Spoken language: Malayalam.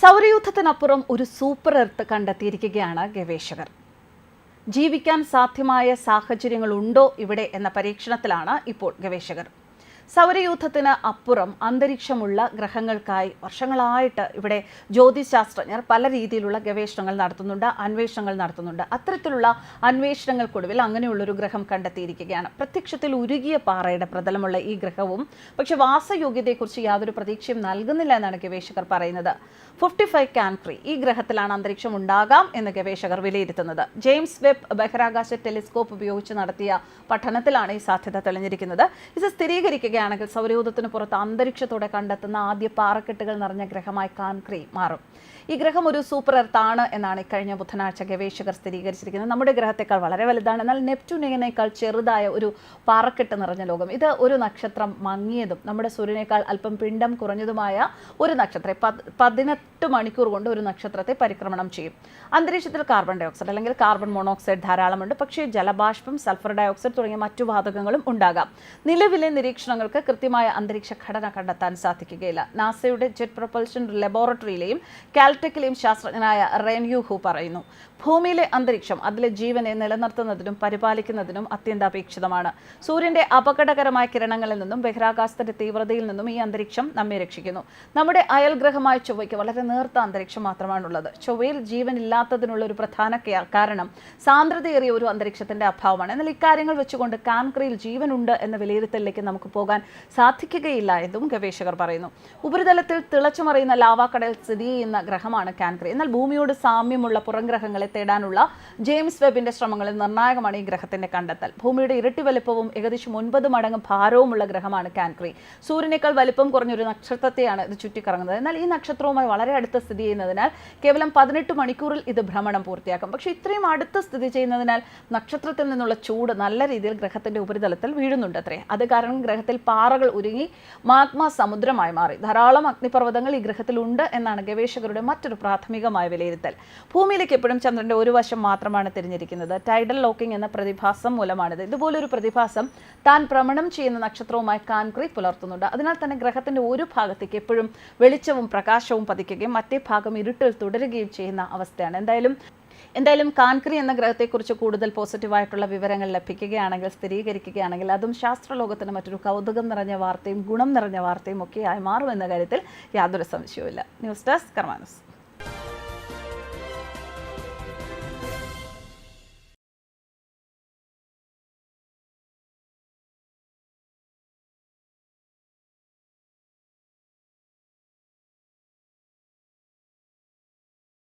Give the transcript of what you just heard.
സൗരയൂഥത്തിനപ്പുറം ഒരു സൂപ്പർ എർത്ത് കണ്ടെത്തിയിരിക്കുകയാണ് ഗവേഷകർ. ജീവിക്കാൻ സാധ്യമായ സാഹചര്യങ്ങളുണ്ടോ ഇവിടെ എന്ന പരീക്ഷണത്തിലാണ് ഇപ്പോൾ ഗവേഷകർ. സൗരയൂഥത്തിന് അപ്പുറം അന്തരീക്ഷമുള്ള ഗ്രഹങ്ങൾക്കായി വർഷങ്ങളായിട്ട് ഇവിടെ ജ്യോതിശാസ്ത്രജ്ഞർ പല രീതിയിലുള്ള ഗവേഷണങ്ങൾ നടത്തുന്നുണ്ട് അന്വേഷണങ്ങൾ നടത്തുന്നുണ്ട്. അത്തരത്തിലുള്ള അന്വേഷണങ്ങൾക്കൊടുവിൽ അങ്ങനെയുള്ളൊരു ഗ്രഹം കണ്ടെത്തിയിരിക്കുകയാണ്. പ്രത്യക്ഷത്തിൽ ഉരുകിയ പാറയുടെ പ്രതലമുള്ള ഈ ഗ്രഹവും പക്ഷെ വാസയോഗ്യതയെക്കുറിച്ച് യാതൊരു പ്രതീക്ഷയും നൽകുന്നില്ല എന്നാണ് ഗവേഷകർ പറയുന്നത്. ഫിഫ്റ്റി ഫൈവ് കാൻക്രി ഈ ഗ്രഹത്തിലാണ് അന്തരീക്ഷം ഉണ്ടാകാം എന്ന് ഗവേഷകർ വിലയിരുത്തുന്നത്. ജെയിംസ് വെബ് ബഹിരാകാശ ടെലിസ്കോപ്പ് ഉപയോഗിച്ച് നടത്തിയ പഠനത്തിലാണ് ഈ സാധ്യത തെളിഞ്ഞിരിക്കുന്നത്. ഇത് സ്ഥിരീകരിക്കുകയാണെങ്കിൽ സൗരയൂഥത്തിന് പുറത്ത് അന്തരീക്ഷത്തോടെ കണ്ടെത്തുന്ന ആദ്യ പാറക്കെട്ടുകൾ നിറഞ്ഞ ഗ്രഹമായി കാൻക്രി മാറും. ഈ ഗ്രഹം ഒരു സൂപ്പർ എർത്ത് ആണ് എന്നാണ് ഇക്കഴിഞ്ഞ ബുധനാഴ്ച ഗവേഷകർ സ്ഥിരീകരിച്ചിരിക്കുന്നത്. നമ്മുടെ ഗ്രഹത്തെക്കാൾ വളരെ വലുതാണ്. എന്നാൽ നെപ്റ്റ്യൂണിനേക്കാൾ ചെറുതായ ഒരു പാറക്കെട്ട് നിറഞ്ഞ ലോകം. ഇത് ഒരു നക്ഷത്രം മങ്ങിയതും നമ്മുടെ സൂര്യനേക്കാൾ അല്പം പിണ്ടം കുറഞ്ഞതുമായ ഒരു നക്ഷത്രം. പത് പതിനെട്ട് മണിക്കൂർ കൊണ്ട് ഒരു നക്ഷത്രത്തെ പരിക്രമണം ചെയ്യും. അന്തരീക്ഷത്തിൽ കാർബൺ ഡയോക്സൈഡ് അല്ലെങ്കിൽ കാർബൺ മോണോക്സൈഡ് ധാരാളമുണ്ട്. പക്ഷേ ജലബാഷ്പം സൾഫർ ഡയോക്സൈഡ് തുടങ്ങിയ മറ്റു വാതകങ്ങളും ഉണ്ടാകാം. നിലവിലെ നിരീക്ഷണങ്ങൾക്ക് കൃത്യമായ അന്തരീക്ഷ ഘടന കണ്ടെത്താൻ സാധിക്കുകയില്ല. നാസയുടെ ജെറ്റ് പ്രൊപ്പൽഷൻ ലബോറട്ടറിയിലെയും കാൽടെക്കിലെയും ശാസ്ത്രജ്ഞനായ റെൻയു ഹു പറയുന്നു. ഭൂമിയിലെ അന്തരീക്ഷം അതിലെ ജീവനെ നിലനിർത്തുന്നതിനും പരിപാലിക്കുന്നതിനും അത്യന്താപേക്ഷിതമാണ്. സൂര്യന്റെ അപകടകരമായ കിരണങ്ങളിൽ നിന്നും ബഹിരാകാശത്തിന്റെ തീവ്രതയിൽ നിന്നും ഈ അന്തരീക്ഷം നമ്മെ രക്ഷിക്കുന്നു. നമ്മുടെ അയൽഗ്രഹമായ ചൊവ്വയ്ക്ക് വളരെ നേർത്ത അന്തരീക്ഷം മാത്രമാണുള്ളത്. ചൊവ്വയിൽ ജീവനില്ലാത്തതിനുള്ള ഒരു പ്രധാന കാരണം സാന്ദ്രതയേറിയ ഒരു അന്തരീക്ഷത്തിന്റെ അഭാവമാണ്. എന്നാൽ ഇക്കാര്യങ്ങൾ വെച്ചുകൊണ്ട് കാൻക്രയിൽ ജീവനുണ്ട് എന്ന വിലയിരുത്തലിലേക്ക് നമുക്ക് പോകാൻ സാധിക്കുകയില്ല എന്നും ഗവേഷകർ പറയുന്നു. ഉപരിതലത്തിൽ തിളച്ചുമറിയുന്ന ലാവാക്കടൽ സ്ഥിതി ചെയ്യുന്ന ഗ്രഹമാണ് കാൻക്രി. എന്നാൽ ഭൂമിയോട് സാമ്യമുള്ള പുറംഗ്രഹങ്ങളെ തേടാനുള്ള ജെയിംസ് വെബിന്റെ ശ്രമങ്ങളിൽ നിർണായകമാണ് ഈ ഗ്രഹത്തിന്റെ കണ്ടെത്തൽ. ഭൂമിയുടെ ഇരട്ടി വലിപ്പവും ഏകദേശം ഒൻപത് മടങ്ങ് ഭാരവുമുള്ള ഗ്രഹമാണ് കാൻക്രി. സൂര്യനേക്കാൾ വലിപ്പം കുറഞ്ഞൊരു നക്ഷത്രത്തെയാണ് ഇത് ചുറ്റിക്കറങ്ങുന്നത്. എന്നാൽ ഈ നക്ഷത്രവുമായി വളരെ അടുത്ത് സ്ഥിതി ചെയ്യുന്നതിനാൽ കേവലം പതിനെട്ട് മണിക്കൂറിൽ ഇത് ഭ്രമണം പൂർത്തിയാക്കും. പക്ഷേ ഇത്രയും അടുത്ത് സ്ഥിതി ചെയ്യുന്നതിനാൽ നക്ഷത്രത്തിൽ നിന്നുള്ള ചൂട് നല്ല രീതിയിൽ ഗ്രഹത്തിന്റെ ഉപരിതലത്തിൽ വീഴുന്നുണ്ട് അത്രേ. അത് കാരണം ഗ്രഹത്തിൽ പാറകൾ ഉരുങ്ങി മാഗ്മ സമുദ്രമായി മാറി. ധാരാളം അഗ്നിപർവതങ്ങൾ ഈ ഗ്രഹത്തിലുണ്ട് എന്നാണ് ഗവേഷകരുടെ മറ്റൊരു പ്രാഥമികമായ വിലയിരുത്തൽ. ഭൂമിയിലേക്ക് എപ്പോഴും ചന്ദ്രന്റെ ഒരു വശം മാത്രമാണ് തിരിഞ്ഞിരിക്കുന്നത്. ടൈഡൽ ലോക്കിംഗ് എന്ന പ്രതിഭാസം മൂലമാണിത്. ഇതുപോലൊരു പ്രതിഭാസം താൻ ഭ്രമണം ചെയ്യുന്ന നക്ഷത്രവുമായി കാൻക്രി പുലർത്തുന്നുണ്ട്. അതിനാൽ തന്നെ ഗ്രഹത്തിന്റെ ഒരു ഭാഗത്തേക്ക് എപ്പോഴും വെളിച്ചവും പ്രകാശവും പതിക്കുകയും മറ്റേ ഭാഗം ഇരുട്ടിൽ തുടരുകയും ചെയ്യുന്ന അവസ്ഥയാണ്. എന്തായാലും എന്തായാലും കാൻക്രി എന്ന ഗ്രഹത്തെക്കുറിച്ച് കൂടുതൽ പോസിറ്റീവായിട്ടുള്ള വിവരങ്ങൾ ലഭിക്കുകയാണെങ്കിൽ സ്ഥിരീകരിക്കുകയാണെങ്കിൽ അതും ശാസ്ത്രലോകത്തിന് മറ്റൊരു കൗതുകം നിറഞ്ഞ വാർത്തയും ഗുണം നിറഞ്ഞ വാർത്തയും ഒക്കെയായി മാറുമെന്ന കാര്യത്തിൽ യാതൊരു സംശയവുമില്ല. News desk കർമാനസ്.